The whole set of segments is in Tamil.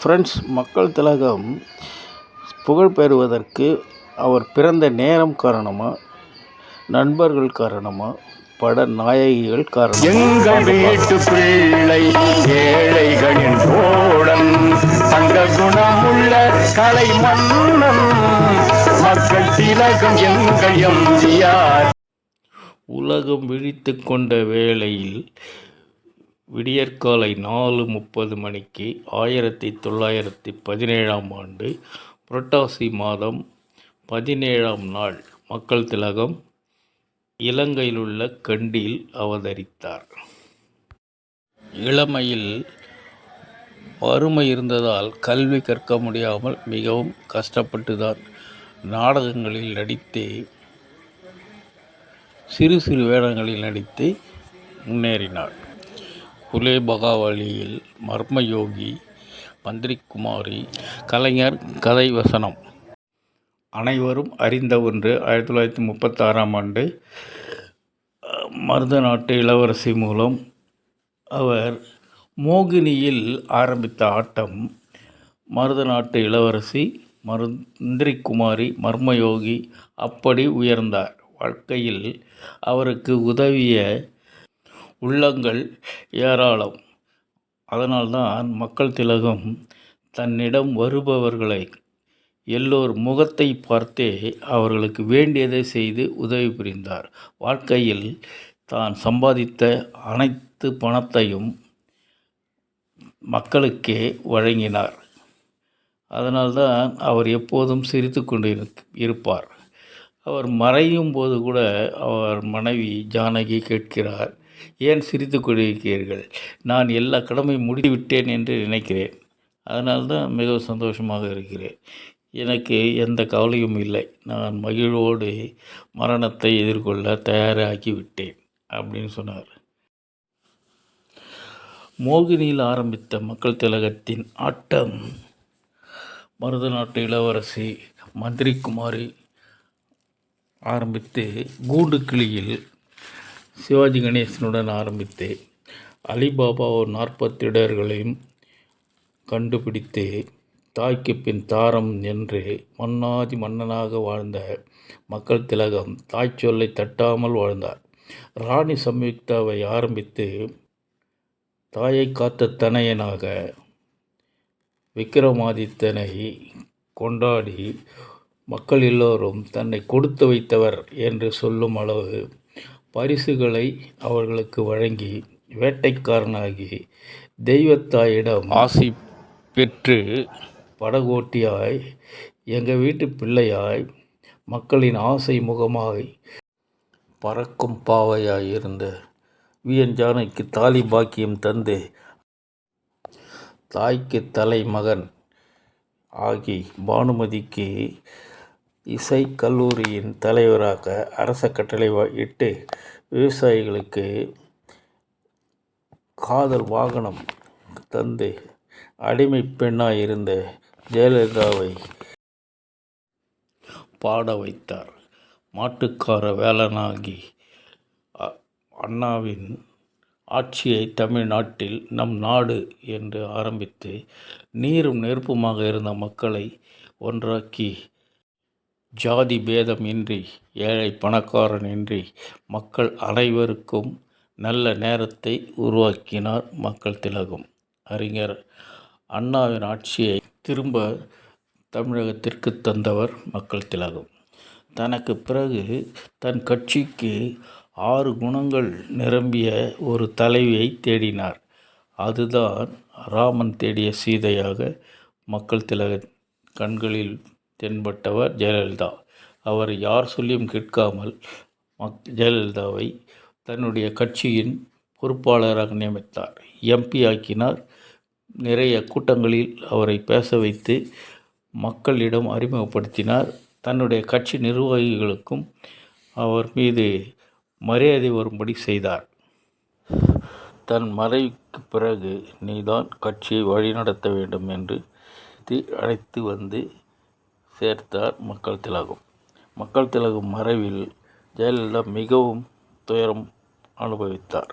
ஃப்ரெண்ட்ஸ் மக்கள் திலகம் புகழ் பெறுவதற்கு அவர் பிறந்த நேரம் காரணமா? நண்பர்கள் காரணமா? பட நாயகிகள் காரணமா? எங்கள் வீட்டு பிள்ளை ஏழைகளின் தோழன் தங்க குணமுள்ள கலை மன்னன் மக்கள் திலகம் எங்கள் எம்ஜிஆர். உலகம் விழித்து கொண்ட வேளையில் விடியற்காலை நாலு முப்பது மணிக்கு ஆயிரத்தி தொள்ளாயிரத்தி பதினேழாம் ஆண்டு புரட்டாசி மாதம் பதினேழாம் நாள் மக்கள் திலகம் இலங்கையிலுள்ள கண்டியில் அவதரித்தார். இளமையில் வறுமை இருந்ததால் கல்வி கற்க முடியாமல் மிகவும் கஷ்டப்பட்டுதான் நாடகங்களில் நடித்து சிறு சிறு வேடங்களில் நடித்து முன்னேறினார் குலே பகாவலியில் மர்மயோகி மந்திரிக்குமாரி கலைஞர் கதை வசனம் அனைவரும் அறிந்த ஒன்று ஆயிரத்தி தொள்ளாயிரத்தி முப்பத்தாறாம் ஆண்டு மருத நாட்டு இளவரசி மூலம் அவர் மோகினியில் ஆரம்பித்த ஆட்டம் மருத நாட்டு இளவரசி மருந்திரிக்குமாரி மர்மயோகி அப்படி உயர்ந்தார். வாழ்க்கையில் அவருக்கு உதவிய உள்ளங்கள் ஏராளம். அதனால்தான் மக்கள் திலகம் தன்னிடம் வருபவர்களை எல்லோர் முகத்தை பார்த்தே அவர்களுக்கு வேண்டியதை செய்து உதவி புரிந்தார். வாழ்க்கையில் தான் சம்பாதித்த அனைத்து பணத்தையும் மக்களுக்கே வழங்கினார். அதனால்தான் அவர் எப்போதும் சிரித்து கொண்டு இருக்- இருப்பார். அவர் மறையும் போது கூட அவர் மனைவி ஜானகி கேட்கிறார் ஏன் சிரித்து கொண்டிருக்கிறீர்கள்? நான் எல்லா கடமையும் முடித்துவிட்டேன் என்று நினைக்கிறேன். அதனால்தான் மிகவும் சந்தோஷமாக இருக்கிறேன். எனக்கு எந்த கவலையும் இல்லை. நான் மகிழ்வோடு மரணத்தை எதிர்கொள்ள தயாராகி விட்டேன் அப்படின்னு சொன்னார். மோகினியில் ஆரம்பித்த மக்கள் திலகத்தின் ஆட்டம். மருத நாட்டு இளவரசி மந்திரிக்குமாரி ஆரம்பித்து கூண்டு கிளியில் சிவாஜி கணேசனுடன் ஆரம்பித்து அலிபாபா நாற்பத்தி இடர்களையும் கண்டுபிடித்து தாய்க்கு பின் தாரம் என்று மன்னாதி மன்னனாக வாழ்ந்த மக்கள் திலகம் தாய் சொல்லை தட்டாமல் வாழ்ந்தார். ராணி சம்யுக்தாவை ஆரம்பித்து தாயை காத்த தனையனாக விக்ரமாதித்தனை கொண்டாடி மக்கள் எல்லோரும் தன்னை கொடுத்து வைத்தவர் என்று சொல்லும் அளவு பரிசுகளை அவர்களுக்கு வழங்கி வேட்டைக்காரனாகி தெய்வத்தாயிடம் ஆசி பெற்று படகோட்டியாய் எங்கள் வீட்டு பிள்ளையாய் மக்களின் ஆசை முகமாய் பறக்கும் பாவையாய் இருந்த விஎன் ஜானகிக்கு தாலி பாக்கியம் தந்து தாய்க்கு தலைமகன் ஆகி பானுமதிக்கு இசை கல்லூரியின் தலைவராக அரச கட்டளை இட்டு விவசாயிகளுக்கு காதல் வாகனம் தந்து அடிமை பெண்ணாக இருந்த ஜெயலலிதாவை பாட வைத்தார். மாட்டுக்கார வேலனாகி அ- அண்ணாவின் ஆட்சியை தமிழ்நாட்டில் நம் நாடு என்று ஆரம்பித்து நீரும் நெருப்புமாக இருந்த மக்களை ஒன்றாக்கி ஜாதி பேதம் இன்றி ஏழை பணக்காரன் இன்றி மக்கள் அனைவருக்கும் நல்ல நேரத்தை உருவாக்கினார் மக்கள் திலகம். அறிஞர் அண்ணாவின் ஆட்சியை திரும்ப தமிழகத்திற்கு தந்தவர் மக்கள் திலகம். தனக்கு பிறகு தன் கட்சிக்கு ஆறு குணங்கள் நிரம்பிய ஒரு தலைவியை தேடினார். அதுதான் ராமன் தேடிய சீதையாக மக்கள் திலக கண்களில் தென்பட்டவர் ஜெயலலிதா. அவர் யார் சொல்லியும் கேட்காமல் மக் ஜெயலலிதாவை தன்னுடைய கட்சியின் பொறுப்பாளராக நியமித்தார். எம்பி ஆக்கினார். நிறைய கூட்டங்களில் அவரை பேச வைத்து மக்களிடம் அறிமுகப்படுத்தினார். தன்னுடைய கட்சி நிர்வாகிகளுக்கும் அவர் மீது மரியாதை வரும்படி செய்தார். தன் மறைவுக்கு பிறகு நீதான் கட்சியை வழிநடத்த வேண்டும் என்று அழைத்து வந்து சேர்த்தார் மக்கள் திலகம். மக்கள் திலகம் மறைவில் ஜெயலலிதா மிகவும் துயரம் அனுபவித்தார்.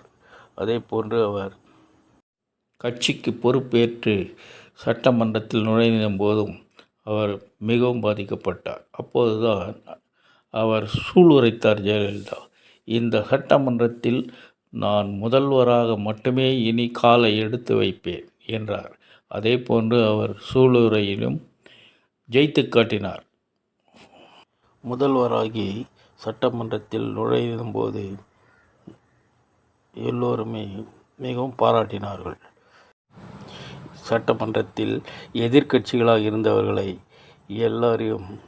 அதே போன்று அவர் கட்சிக்கு பொறுப்பேற்று சட்டமன்றத்தில் நுழைந்த போதும் அவர் மிகவும் பாதிக்கப்பட்டார். அப்போதுதான் அவர் சூளுரைத்தார் ஜெயலலிதா இந்த சட்டமன்றத்தில் நான் முதல்வராக மட்டுமே இனி காலை எடுத்து வைப்பேன் என்றார். அதே போன்று அவர் சூளுரையிலும் ஜெயித்து காட்டினார். முதல்வராகி சட்டமன்றத்தில் நுழையும்போது எல்லோருமே மிகவும் பாராட்டினார்கள். சட்டமன்றத்தில் எதிர்க்கட்சிகளாக இருந்தவர்களை எல்லாரையும்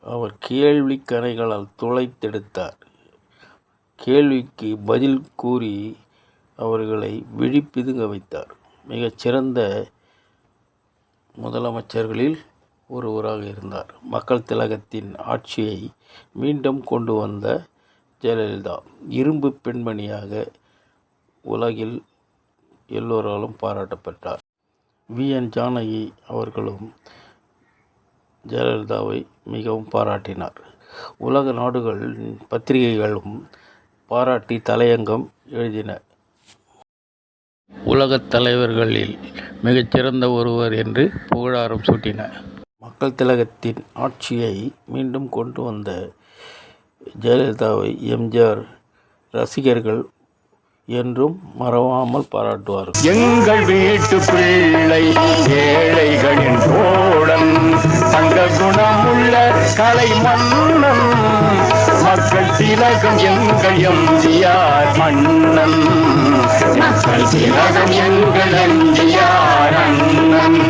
அவர் கேள்வி கணைகளால் துளைத்தெடுத்தார். கேள்விக்கு பதில் கூறி அவர்களை விழிப்பிதுங்க வைத்தார். மிகச்சிறந்த முதலமைச்சர்களில் ஒருவராக இருந்தார். மக்கள் திலகத்தின் ஆட்சியை மீண்டும் கொண்டு வந்த ஜெயலலிதா இரும்பு பெண்மணியாக உலகில் எல்லோராலும் பாராட்டப்பட்டார். வி. என். ஜானகி அவர்களும் ஜெயலலிதாவை மிகவும் பாராட்டினார். உலக நாடுகள் பத்திரிகைகளும் பாராட்டி தலையங்கம் எழுதின. உலகத் தலைவர்களில் மிகச்சிறந்த ஒருவர் என்று புகழாரம் சூட்டின. மக்கள் திலகத்தின் ஆட்சியை மீண்டும் கொண்டு வந்த ஜெயலலிதாவை எம்ஜிஆர் ரசிகர்கள் என்றும் மறவாமல் பாராட்டுவார்கள். எங்கள் வீட்டு பிள்ளை ஏழைகளின் தோழன் தங்க குணமுள்ள கலை மன்னன் மக்கள் திலகம் எங்கள் எம்ஜிஆர் மன்னன் மக்கள் திலகம் எங்கள் எம்ஜிஆர் அண்ணன்.